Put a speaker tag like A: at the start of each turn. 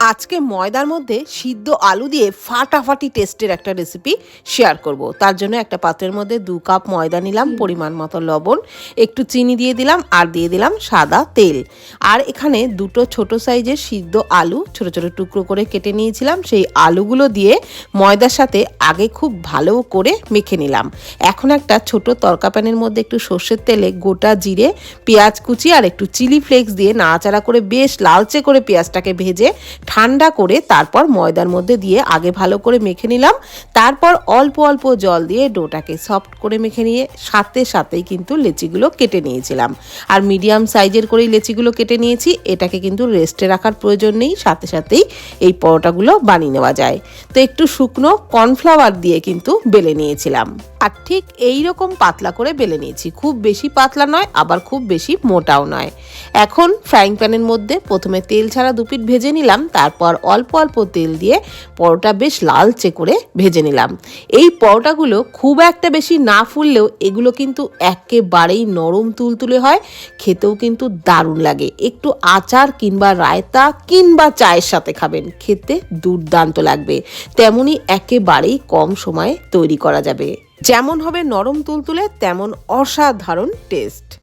A: আজকে ময়দার মধ্যে সিদ্ধ আলু দিয়ে ফাটাফাটি টেস্টের একটা রেসিপি শেয়ার করব। তার জন্য একটা পাত্রের মধ্যে দু কাপ ময়দা নিলাম পরিমাণ মতো লবণ একটু চিনি দিয়ে দিলাম আর দিয়ে দিলাম সাদা তেল। আর এখানে দুটো ছোট সাইজের সিদ্ধ আলু ছোট ছোট টুকরো করে কেটে নিয়েছিলাম। সেই আলুগুলো দিয়ে ময়দার সাথে আগে খুব ভালো করে মেখে নিলাম। এখন একটা ছোট তরকা প্যানের মধ্যে একটু সর্ষের তেলে গোটা জিরে পেঁয়াজ কুচি আর একটু চিলি ফ্লেক্স দিয়ে নাড়াচাড়া করে বেশ লালচে করে পেঁয়াজটাকে ভেজে ঠান্ডা করে তারপর ময়দার মধ্যে দিয়ে আগে ভালো করে মেখে নিলাম। তারপর অল্প অল্প জল দিয়ে ডোটাকে সফট করে মেখে নিয়ে সাথে, সাথেই কিন্তু লেচিগুলো কেটে নিয়েছিলাম। আর মিডিয়াম সাইজের করেই লেচিগুলো কেটে নিয়েছি। এটাকে কিন্তু রেস্টে রাখার প্রয়োজন নেই। সাথে, সাথেই এই পরোটাগুলো বানিয়ে নেওয়া যায়। তো একটু শুকনো কর্নফ্লাওয়ার দিয়ে কিন্তু বেলে নিয়েছিলাম। আর ঠিক এই রকম পাতলা করে বেলে নিয়েছি। খুব বেশি পাতলা নয়, আবার খুব বেশি মোটাও নয়। এখন ফ্রাইং প্যানের মধ্যে প্রথমে তেল ছাড়া দুপিট ভেজে নিলাম। তারপর অল্প অল্প তেল দিয়ে পরোটা বেশ লালচে করে ভেজে নিলাম। এই পরোটাগুলো খুব একটা বেশি না ফুললেও এগুলো কিন্তু একেবারেই নরম তুলতুলে হয়, খেতেও কিন্তু দারুণ লাগে। একটু আচার কিংবা রায়তা কিংবা চায়ের সাথে খাবেন, খেতে দুর্দান্ত লাগবে। তেমনই একেবারেই কম সময়ে তৈরি করা যাবে। যেমন হবে নরম তুলতুলে, তেমন অসাধারণ টেস্ট।